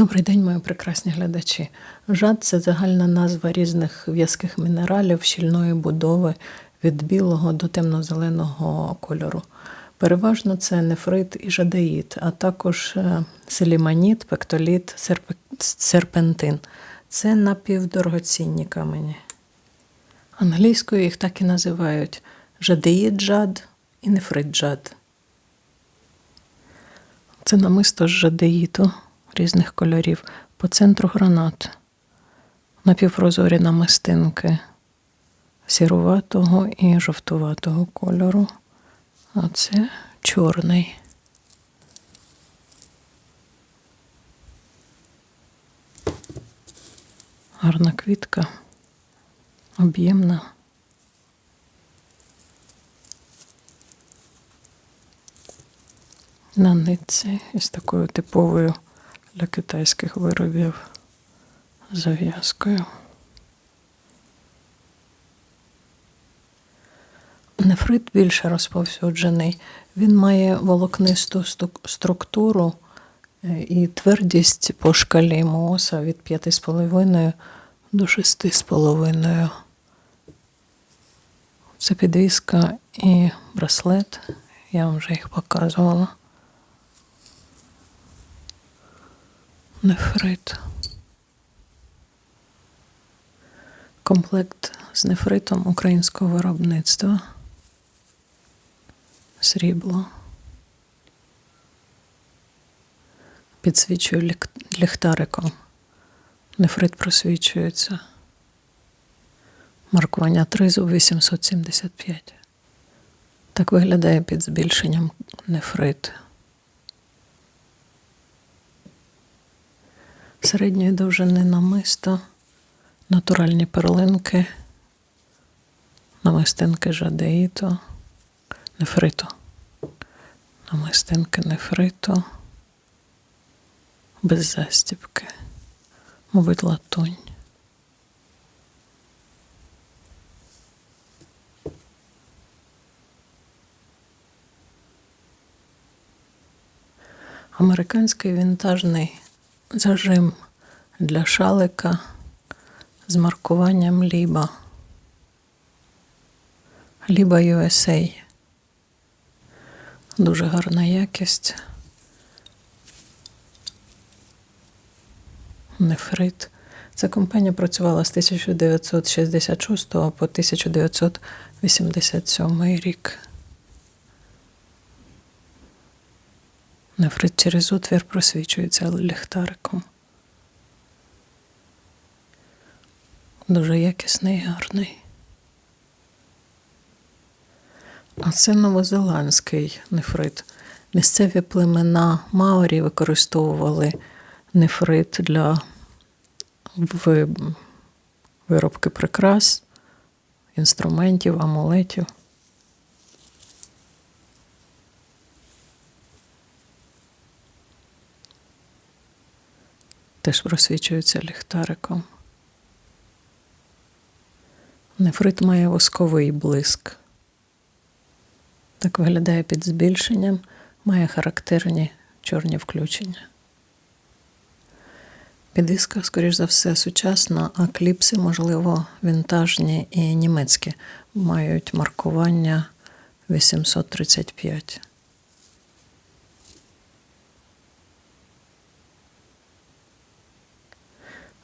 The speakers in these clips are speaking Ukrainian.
Добрий день, мої прекрасні глядачі. Жад це загальна назва різних в'язких мінералів щільної будови від білого до темно-зеленого кольору. Переважно це нефрит і жадеїд, а також е, селіманіт, пектоліт, серпе- серпентин. Це напівдорогоцінні камені. Англійською їх так і називають жадеїд жад і нефрит жад. Це намисто з жадеїту різних кольорів. По центру гранат, напівпрозорі намистинки сіруватого і жовтуватого кольору. А це чорний. Гарна квітка, об'ємна. на нитці із такою типовою для китайських виробів зав'язкою. Нефрит більше розповсюджений. Він має волокнисту структуру е, і твердість по шкалі Мооса від 5,5 до 6,5. Це підвіска і браслет. Я вам вже їх показувала. Нефрит. Комплект з нефритом українського виробництва. Срібло. Підсвічую ліхтариком. Нефрит просвічується. Маркування тризу 875. Так виглядає під збільшенням нефрит. Середньої довжини намисто, натуральні перлинки, намистинки жадеїту, нефриту, намистинки нефриту, без застібки, мабуть, латунь. Американський вінтажний зажим для шалика з маркуванням Ліба. Ліба USA. Дуже гарна якість. Нефрит. Ця компанія працювала з 1966 по 1987 рік. Нефрит через отвір просвічується ліхтариком. Дуже якісний і гарний. А це новозеландський нефрит. Місцеві племена Маорі використовували нефрит для виробки прикрас, інструментів, амулетів. Теж просвічується ліхтариком. Нефрит має восковий блиск. Так виглядає під збільшенням, має характерні чорні включення. Підвіска, скоріш за все, сучасна, а кліпси, можливо, вінтажні і німецькі, мають маркування 835.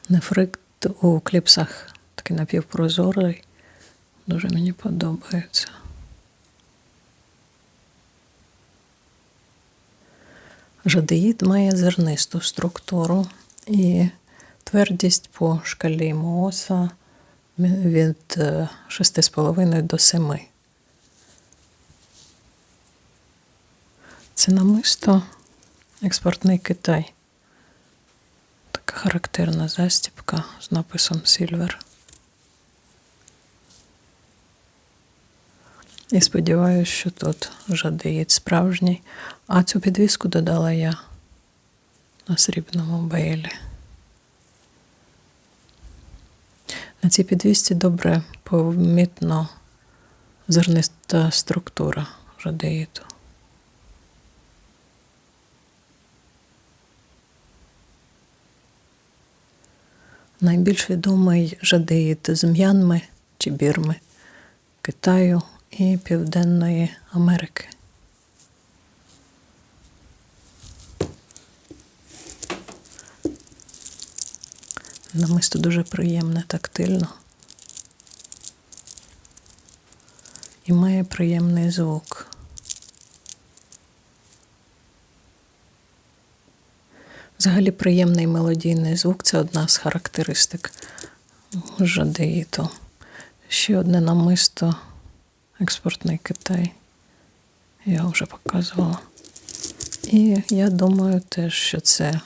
Нефрит у кліпсах такий напівпрозорий. Дуже мені подобається. Жадеїд має зернисту структуру і твердість по шкалі Мооса від е, 6,5 до 7. Це намисто експортний Китай. Характерна застібка з написом Silver. І сподіваюся, що тут жадеїд справжній. А цю підвіску додала я на срібному бейлі. На цій підвісці добре помітно зерниста структура жадеїту. Найбільш відомий жадеїд з М'янми чи Бірми, Китаю і Південної Америки. Намисто дуже приємне, тактильно. І має приємний звук. Взагалі приємний мелодійний звук це одна з характеристик жадеїту. Ще одне намисто експортний Китай. Я вже показувала. І я думаю теж, що це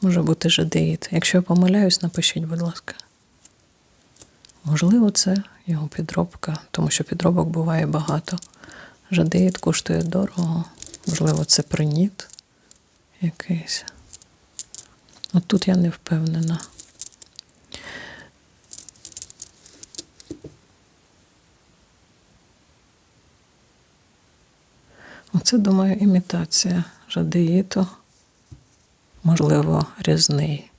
може бути жадеїт. Якщо я помиляюсь, напишіть, будь ласка. Можливо, це його підробка, тому що підробок буває багато. Жадеїт коштує дорого, можливо, це приніт якийсь. От тут я не впевнена. Оце, думаю, імітація жадеїту. Можливо, різний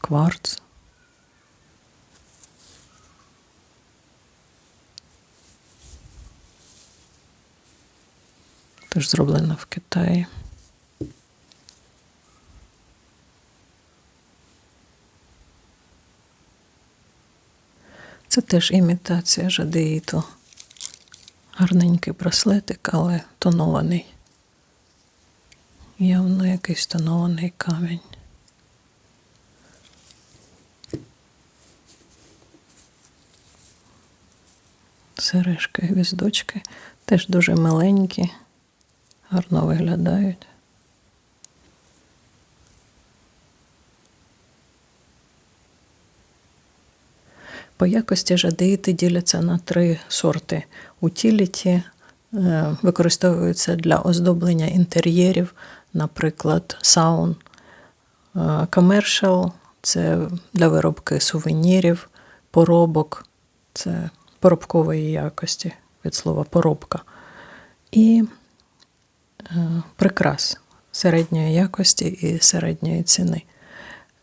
кварц. Теж зроблено в Китаї. Це теж імітація жадеїту. Гарненький браслетик, але тонований. Явно якийсь тонований камінь. Сережки, гвіздочки теж дуже миленькі, гарно виглядають. По якості жадеїти діляться на три сорти. Утіліті е, використовуються для оздоблення інтер'єрів, наприклад, саун. Commercial – це для виробки сувенірів, поробок, це поробкової якості від слова поробка. І е, прикрас середньої якості і середньої ціни.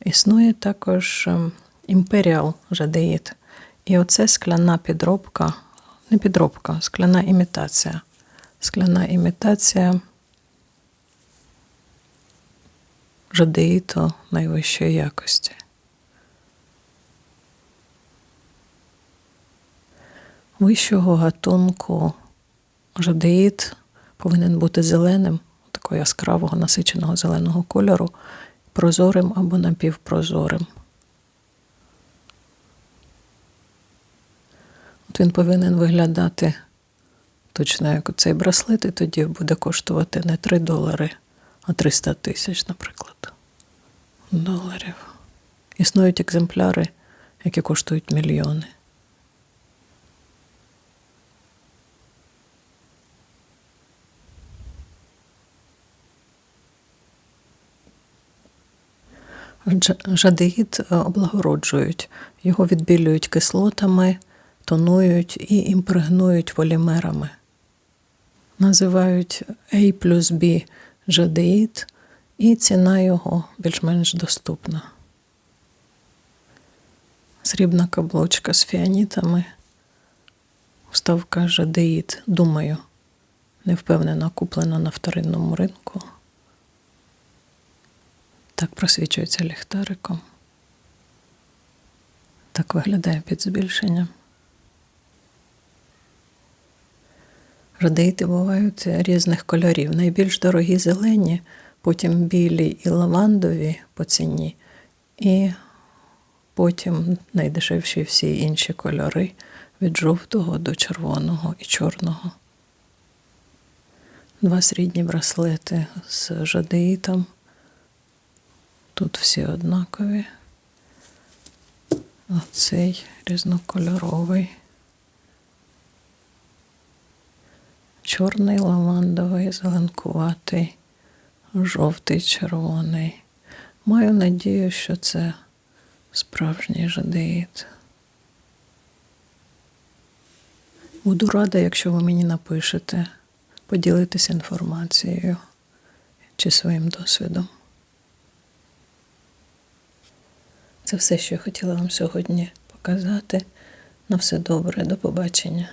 Існує також імперіал жадеїт. І оце скляна підробка, не підробка, скляна імітація. Скляна імітація жадеїту найвищої якості. Вищого гатунку жадеїт повинен бути зеленим, такого яскравого насиченого зеленого кольору, прозорим або напівпрозорим. Він повинен виглядати точно як цей браслет, і тоді буде коштувати не 3 долари, а 300 тисяч, наприклад, доларів. Існують екземпляри, які коштують мільйони. Жадеїд е, облагороджують, його відбілюють кислотами, тонують і імпрегнують полімерами. Називають A плюс B жадеїд, і ціна його більш-менш доступна. Срібна каблучка з фіанітами, вставка жадеїд, думаю, не впевнена, куплена на вторинному ринку. Так просвічується ліхтариком. Так виглядає під збільшенням. Радейти бувають різних кольорів. Найбільш дорогі зелені, потім білі і лавандові по ціні, і потім найдешевші всі інші кольори від жовтого до червоного і чорного. Два срідні браслети з жадеїтом. Тут всі однакові. Оцей різнокольоровий. Чорний лавандовий, зеленкуватий, жовтий, червоний. Маю надію, що це справжній жадеїд. Буду рада, якщо ви мені напишете, поділитися інформацією чи своїм досвідом. Це все, що я хотіла вам сьогодні показати. На все добре, до побачення.